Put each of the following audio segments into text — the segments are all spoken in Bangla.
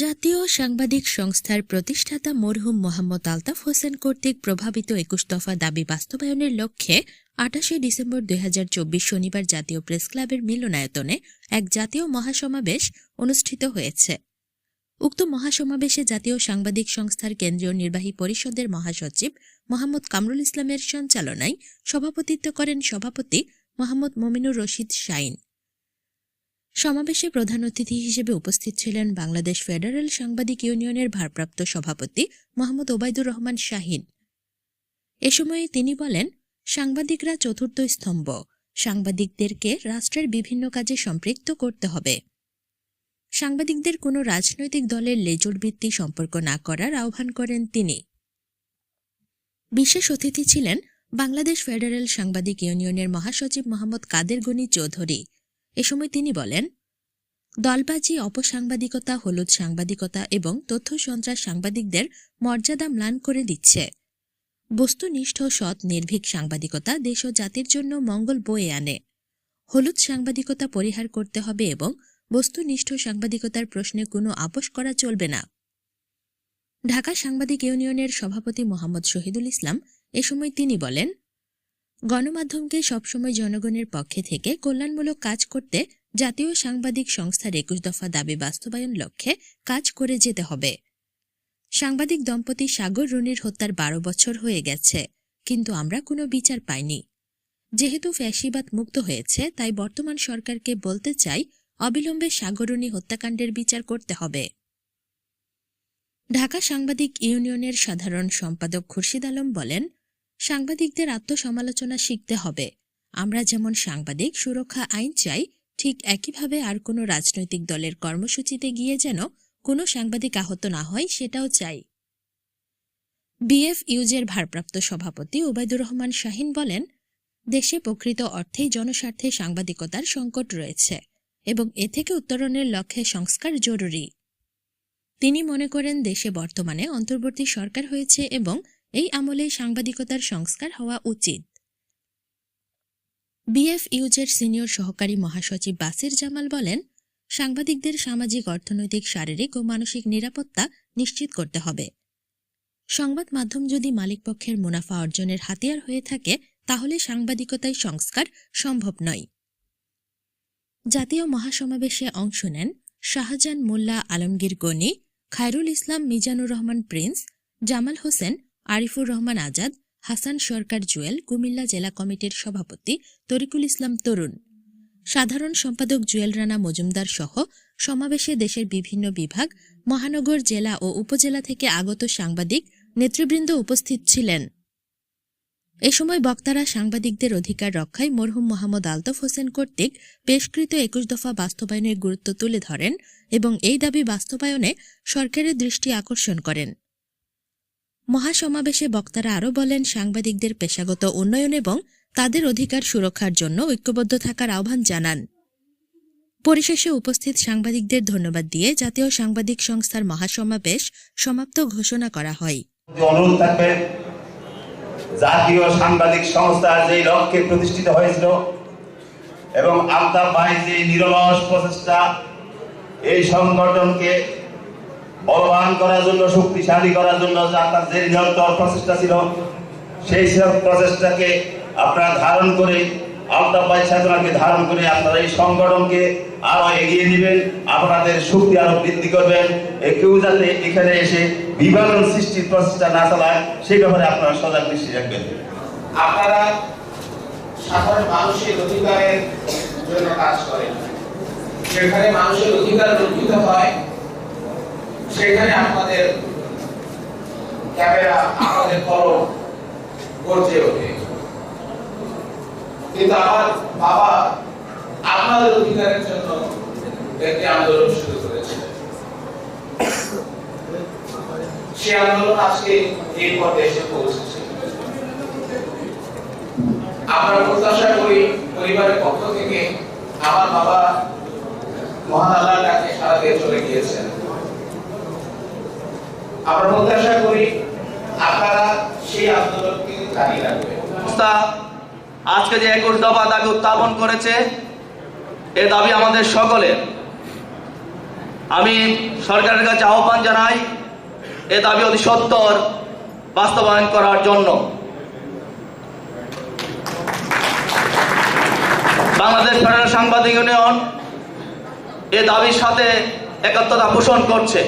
জাতীয় সাংবাদিক সংস্থার প্রতিষ্ঠাতা মরহুম মোহাম্মদ আলতাফ হোসেন কর্তৃক প্রভাবিত একুশ দফা দাবি বাস্তবায়নের লক্ষ্যে আঠাশে ডিসেম্বর দুই হাজার চব্বিশ শনিবার জাতীয় প্রেস ক্লাবের মিলনায়তনে এক জাতীয় মহাসমাবেশ অনুষ্ঠিত হয়েছে। উক্ত মহাসমাবেশে জাতীয় সাংবাদিক সংস্থার কেন্দ্রীয় নির্বাহী পরিষদের মহাসচিব মোহাম্মদ কামরুল ইসলামের সঞ্চালনায় সভাপতিত্ব করেন সভাপতি মোহাম্মদ মমিনুর রশিদ শাইন। সমাবেশে প্রধান অতিথি হিসেবে উপস্থিত ছিলেন বাংলাদেশ ফেডারেল সাংবাদিক ইউনিয়নের ভারপ্রাপ্ত সভাপতি মোহাম্মদ ওবায়দুর রহমান শাহিন। এ সময়ে তিনি বলেন, সাংবাদিকরা চতুর্থ স্তম্ভ। সাংবাদিকদেরকে রাষ্ট্রের বিভিন্ন কাজে সম্পৃক্ত করতে হবে। সাংবাদিকদের কোনো রাজনৈতিক দলের লেজুর ভিত্তি সম্পর্ক না করার আহ্বান করেন তিনি। বিশেষ অতিথি ছিলেন বাংলাদেশ ফেডারেল সাংবাদিক ইউনিয়নের মহাসচিব মোহাম্মদ কাদের গনি চৌধুরী। এ সময় তিনি বলেন, দলবাজি, অপসাংবাদিকতা, হলুদ সাংবাদিকতা এবং তথ্য সন্ত্রাস সাংবাদিকদের মর্যাদা ম্লান করে দিচ্ছে। বস্তুনিষ্ঠ, সৎ, নির্ভীক সাংবাদিকতা দেশ ও জাতির জন্য মঙ্গল বয়ে আনে। হলুদ সাংবাদিকতা পরিহার করতে হবে এবং বস্তুনিষ্ঠ সাংবাদিকতার প্রশ্নে কোনো আপোষ করা চলবে না। ঢাকা সাংবাদিক ইউনিয়নের সভাপতি মোহাম্মদ শহীদুল ইসলাম এ সময় তিনি বলেন গণমাধ্যমকে সবসময় জনগণের পক্ষে থেকে কল্যাণমূলক কাজ করতে জাতীয় সাংবাদিক সংস্থার একুশ দফা দাবি বাস্তবায়ন লক্ষ্যে কাজ করে যেতে হবে। সাংবাদিক দম্পতি সাগর রুনির হত্যার বারো বছর হয়ে গেছে, কিন্তু আমরা কোনো বিচার পাইনি। যেহেতু ফ্যাসিবাদ মুক্ত হয়েছে, তাই বর্তমান সরকারকে বলতে চাই, অবিলম্বে সাগরণী হত্যাকাণ্ডের বিচার করতে হবে। ঢাকা সাংবাদিক ইউনিয়নের সাধারণ সম্পাদক খুরশিদ আলম বলেন সাংবাদিকদের আত্মসমালোচনা শিখতে হবে। আমরা যেমন সাংবাদিক, সুরক্ষা আইন চাই, ঠিক একইভাবে আর কোনো রাজনৈতিক দলের কর্মসূচিতে গিয়ে যেন কোনো সাংবাদিক আহত না হয়, সেটাও চাই। বিএফ ইউজের ভারপ্রাপ্ত সভাপতি ওবায়দুর রহমান শাহিন বলেন, দেশে প্রকৃত অর্থেই জনস্বার্থে সাংবাদিকতার সংকট রয়েছে এবং এ থেকে উত্তরণের লক্ষ্যে সংস্কার জরুরি। তিনি মনে করেন, দেশে বর্তমানে অন্তর্বর্তী সরকার হয়েছে এবং এই আমলে সাংবাদিকতার সংস্কার হওয়া উচিত। বিএফ ইউজের সিনিয়র সহকারী মহাসচিব বাসির জামাল বলেন, সাংবাদিকদের সামাজিক, অর্থনৈতিক, শারীরিক ও মানসিক নিরাপত্তা নিশ্চিত করতে হবে। সংবাদ মাধ্যম যদি মালিকপক্ষের মুনাফা অর্জনের হাতিয়ার হয়ে থাকে, তাহলে সাংবাদিকতায় সংস্কার সম্ভব নয়। জাতীয় মহাসমাবেশে অংশ নেন শাহজাহান মোল্লা আলমগীর গনি, খায়রুল ইসলাম মিজানুর রহমান প্রিন্স, জামাল হোসেন আরিফুর রহমান আজাদ, হাসান সরকার জুয়েল, কুমিল্লা জেলা কমিটির সভাপতি তরিকুল ইসলাম তরুণ। সাধারণ সম্পাদক জুয়েল রানা মজুমদার সহ সমাবেশে দেশের বিভিন্ন বিভাগ, মহানগর জেলা ও উপজেলা থেকে আগত সাংবাদিক, নেতৃবৃন্দ উপস্থিত ছিলেন। এ সময় বক্তারা সাংবাদিকদের অধিকার রক্ষায় মরহুম মোহাম্মদ আলতফ হোসেন কর্তৃক পেশকৃত একুশ দফা বাস্তবায়নের গুরুত্ব তুলে ধরেন এবং এই দাবি বাস্তবায়নে সরকারের দৃষ্টি আকর্ষণ করেন। মহাসমাবেশে বক্তারা আরও বলেন, সাংবাদিকদের পেশাগত উন্নয়ন এবং তাদের অধিকার সুরক্ষার জন্য ঐক্যবদ্ধ থাকার আহ্বান জানান। পরিশেষে উপস্থিত সাংবাদিকদের ধন্যবাদ দিয়ে জাতীয় সাংবাদিক সংস্থার মহাসমাবেশ সমাপ্ত ঘোষণা করা হয়। জাতীয় সাংবাদিক সংস্থা যে লক্ষ্যে প্রতিষ্ঠিত হয়েছিল এবং আলতাফ ভাই যে নিরলস প্রচেষ্টা, এই সংগঠনকে বলবান করার জন্য, শক্তিশালী করার জন্য আপনার যে নিরন্তর প্রচেষ্টা ছিল, সেই সব প্রচেষ্টাকে আপনারা ধারণ করে, আলতাফ ভাই চেতনাকে ধারণ করে আপনারা এই সংগঠনকে আরও এগিয়ে নেবেন, আপনাদের শক্তি আরও বৃদ্ধি করবেন। কেউ যাতে এখানে এসে বিভাজন সৃষ্টির প্রচেষ্টা না চালায়, সেই ব্যাপারে আপনারা সজাগ দৃষ্টি রাখবেন। আপনারা সাধারণ মানুষের অধিকারের জন্য কাজ করেন। সেখানে মানুষের অধিকার লঙ্ঘিত হয় সেখানে আপনাদের ক্যামেরা আপনাদের কলম গর্জে ওঠে। কিন্তু আমার বাবা আপনাদের অধিকারের জন্য একটি আন্দোলন শুরু করেছে। সে আন্দোলন আজকে এই পর্যায়ে এসে পৌঁছেছে। আমরা প্রত্যাশা করি পরিবারের পক্ষ থেকে আমার বাবা মহান আল্লাহর ডাকে সারা দিয়ে চলে গিয়েছেন। আমরা প্রত্যাশা করি আপনারা সেই আন্দোলনকে জারি রাখবেন। আজকে যে একুশ দফা দাবি উত্থাপন করেছে, এ দাবি আমাদের সকলের। আমি সরকারের কাছে আহ্বান জানাই, এ দাবি অতি সত্তর বাস্তবায়ন করার জন্য। বাংলাদেশ ফেডারেল সাংবাদিক ইউনিয়ন এ দাবির সাথে একাত্মতা পোষণ করছে।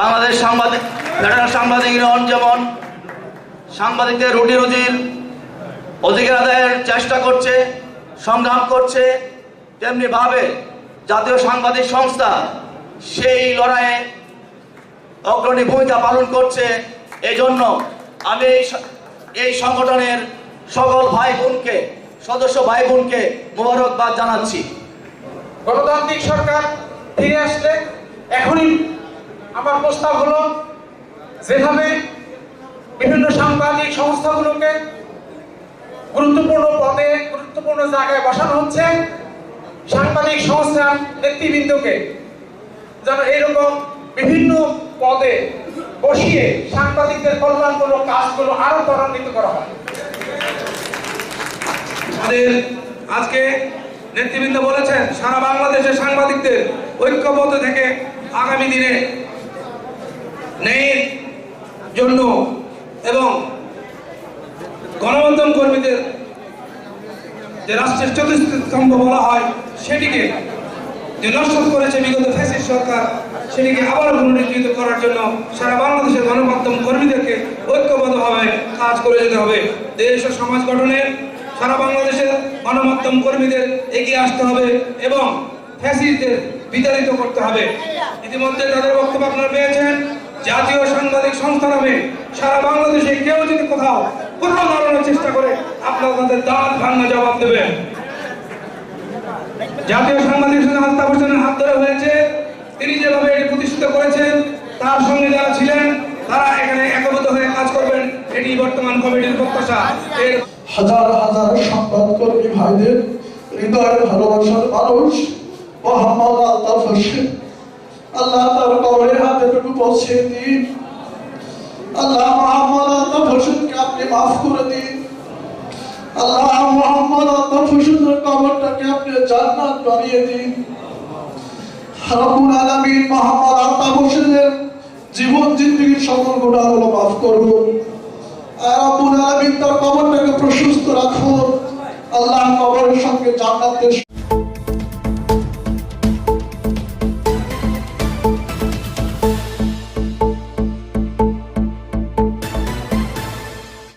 বাংলাদেশ সাংবাদিক ফেডারেল সাংবাদিক যেমন, সাংবাদিকদের রুটি রুজির অধিকার আদায়ের চেষ্টা করছে, সংগ্রাম করছে, তেমনি ভাবে জাতীয় সাংবাদিক সংস্থা সেই লড়াইয়ে অগ্রণী ভূমিকা পালন করছে। এই জন্য আমি এই এই সংগঠনের সকল ভাই বোনকে সদস্য ভাই বোনকে মোবারকবাদ জানাচ্ছি। গণতান্ত্রিক সরকার ফিরে আসলে এখনই আমার প্রস্তাব হলো, যেভাবে বিভিন্ন সাংবাদিক সংস্থাগুলোকে গুরুত্বপূর্ণ পদে, গুরুত্বপূর্ণ জায়গায় বসানো হচ্ছে, সাংবাদিক সংস্থার নেতৃবৃন্দকে যেন এইরকম বিভিন্ন পদে বসিয়ে সাংবাদিকদের কল্যাণমূলক কাজগুলো আরও ত্বরান্বিত করা হয়। আমাদের আজকে নেতৃবৃন্দ বলেছেন, সারা বাংলাদেশের সাংবাদিকদের ঐক্যবদ্ধ থেকে আগামী দিনে ন্যায়ের জন্য এবং গণমাধ্যম কর্মীদের যে রাষ্ট্রের চতুর্থ স্তম্ভ বলা হয়, সেটিকে যে নষ্ট করেছে বিগত ফ্যাসিস্ট সরকার, সেটিকে আবার পুনরুজ্জীবিত করার জন্য সারা বাংলাদেশের গণমাধ্যম কর্মীদেরকে ঐক্যবদ্ধভাবে কাজ করে যেতে হবে। দেশ ও সমাজ গঠনে সারা বাংলাদেশের গণমাধ্যম কর্মীদের এগিয়ে আসতে হবে এবং ফ্যাসিস্টদের বিতাড়িত করতে হবে। ইতিমধ্যে তাদের বক্তব্য আপনারা পেয়েছেন। জাতীয় সাংবাদিক সংস্থা নামে সারা বাংলাদেশে কেউ যদি কোথাও কোথাও দাঁড়ানোর চেষ্টা করে, আপনারা তাদের দাঁত ভাঙা জবাব দেবেন। জাতীয় সাংবাদিক সংস্থা আস্থা হোসেনের হাত ধরে হয়েছে। তিনি যেভাবে এটি প্রতিষ্ঠিত করেছেন, তার সঙ্গে যারা ছিলেন, তারা এখানে একত্রিত হয়ে কাজ করবেন। এটি বর্তমান কমিটির প্রত্যাশা। এর হাজার হাজার সংবাদকর্মী ভাইদের হৃদয়ের ভালোবাসার মানুষ মোহাম্মদ আলতাফ হোসেন আল্লাহ তার কবরে হাতেটুকু পৌঁছে দিন। আল্লাহ মোহাম্মদ হোসেনকে আপনি মাফ করে দিন। আল্লাহ মোহাম্মদ হোসেনের কবরটাকে আপনি জান্নাত বানিয়ে দিন। আলামিন মোহাম্মদ আলতাফ হোসেনের জীবন জিন্দগির সকল গুণাগুলো মাফ করুন। আর রব্বুল তার কবরটাকে প্রশস্ত রাখুন। আল্লাহ কবরের সঙ্গে জান্নাতের